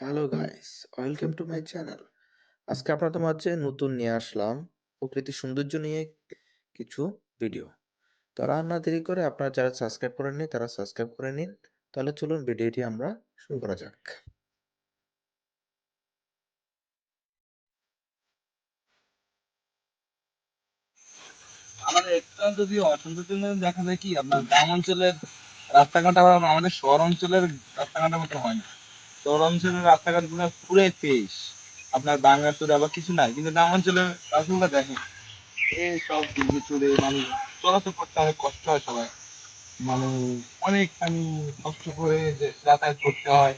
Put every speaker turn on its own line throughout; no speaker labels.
Hello guys welcome to my channel আজকে আপনাদের মাঝে নতুন নিয়ে আসলাম প্রকৃতির সৌন্দর্য নিয়ে কিছু ভিডিও তারা না দেরি করে আপনারা যারা সাবস্ক্রাইব করেননি তারা সাবস্ক্রাইব করে নিন। তাহলে চলুন ভিডিওটি আমরা শুরু করা যাক।
আমাদের একটা যদি জন্য দেখা যায় কি, আপনার গ্রাম অঞ্চলের রাস্তাঘাট আবার আমাদের শহর অঞ্চলের রাস্তাঘাটের মতো হয় না। শহর অঞ্চলের রাস্তাঘাটগুলো পুরো ফ্রেশ আপনার বাংলা চলে আবার কিছু নাই, কিন্তু গ্রাম অঞ্চলের রাস্তাগুলো দেখেন। এই সব দিকে চলে মানে চলাচল করতে অনেক কষ্ট হয় সবাই। মানে অনেক আমি কষ্ট করে যে যাতায়াত করতে হয়।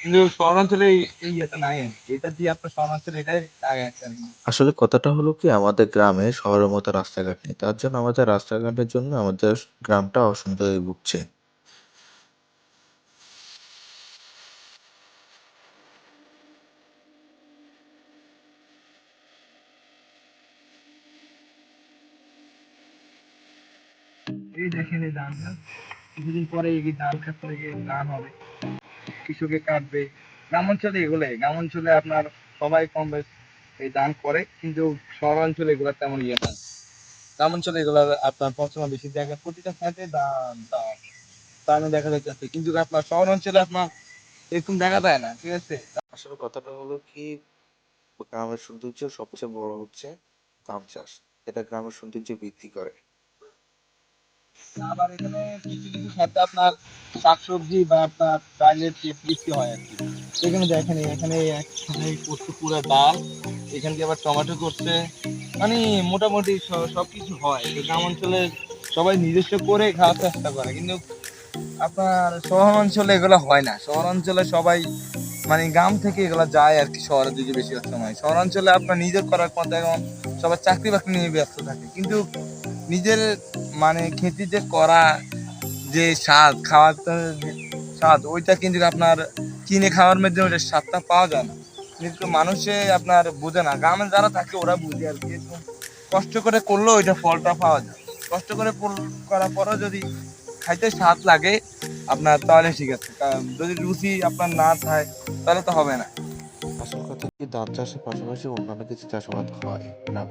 কিন্তু শহরাঞ্চলে এই ইয়েটা নাই এটা দিয়ে আপনার শহরাঞ্চলে এটাই আগে
আসলে কথাটা হলো কি, আমাদের গ্রামে শহরের মতো রাস্তাঘাট নেই। তার জন্য আমাদের রাস্তাঘাটের জন্য আমাদের গ্রামটা অসুন্দরে ভুগছে।
এই দেখেন এই ধান কিছুদিন পরে এই ধান গাছ থেকে ধান হবে। কৃষকে কাটবে। গ্রাম অঞ্চলে এগুলোই গ্রাম অঞ্চলে আপনার সবাই কম বেশ এই ধান করে, কিন্তু শহর অঞ্চলে এগুলো তেমন ইয়ে না গ্রাম অঞ্চলে এগুলো আপনার পছন্দ বেশি। দেখা প্রতিটা খাতে ধান ধান ধান দেখা যাচ্ছে কিন্তু আপনার শহর অঞ্চলে আপনার এরকম দেখা যায় না, ঠিক আছে?
আসলে কথাটা হলো কি, গ্রামের সৌন্দর্য সবচেয়ে বড় হচ্ছে ধান চাষ। এটা গ্রামের সৌন্দর্য বৃদ্ধি করে।
আবার এখানে কিছু কিছু খাতে আপনার শাকসবজি বা আপনার ডালের বৃষ্টি হয় আর কি। এখানে দেখেন, এখানে একসাথে করছে পুরো ডাল, এখান দিয়ে আবার টমেটো করছে। মানে মোটামুটি স- সবকিছু হয়। গ্রাম অঞ্চলে সবাই নিজস্ব করে খাওয়ার চেষ্টা করে, কিন্তু আপনার শহর অঞ্চলে এগুলো হয় না। শহর অঞ্চলে সবাই মানে গ্রাম থেকে এগুলো যায় আর কি শহরের দিকে বেশিরভাগ সময়। শহর অঞ্চলে আপনার নিজের করার পথে এখন সবার চাকরি বাকরি নিয়ে ব্যস্ত থাকে। কিন্তু নিজের মানে খেতে যে করা যে স্বাদ খাওয়ার স্বাদ ওইটা কিন্তু আপনার কিনে খাওয়ার মধ্যে ওইটা স্বাদটা পাওয়া যায় না। কিন্তু মানুষে আপনার বোঝে না। গ্রামে যারা থাকে ওরা বুঝে আর কি। কষ্ট করে করলেও ওইটা ফলটা পাওয়া যায়। কষ্ট করে করার পরেও যদি খাইতে স্বাদ লাগে আপনার তাহলে ঠিক আছে। কারণ যদি রুচি আপনার না থাকে তাহলে তো হবে না।
আসল কথা কি ধান চাষের পাশাপাশি অন্যান্য কিছু চাষাবাদ হয় না?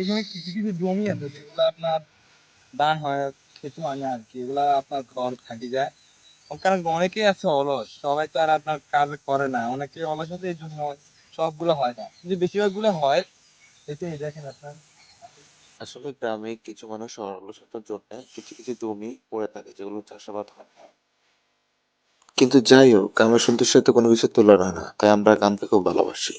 এখানে কিছু কিছু জমি আছে। যেগুলো আপনার দান হয় খেতে হয় না আর কি, এগুলা আপনার ঘর থাকি যায়। কারণ অনেকেই আছে অলস, সবাই তো আর আপনার কাজ করে না অনেকে অলস আছে এই জন্য সবগুলো হয় না। কিন্তু বেশিরভাগগুলো হয়, এটাই দেখেন আপনার।
আসলে গ্রামে কিছু মানুষ অলসতার জন্য কিছু কিছু জমি পড়ে থাকে, যেগুলো চাষাবাদ হয় না। কিন্তু যাই হোক, গ্রামের সৌন্দর্যের সাথে কোনো কিছু তুলনা না, তাই আমরা গ্রামকে খুব ভালোবাসি।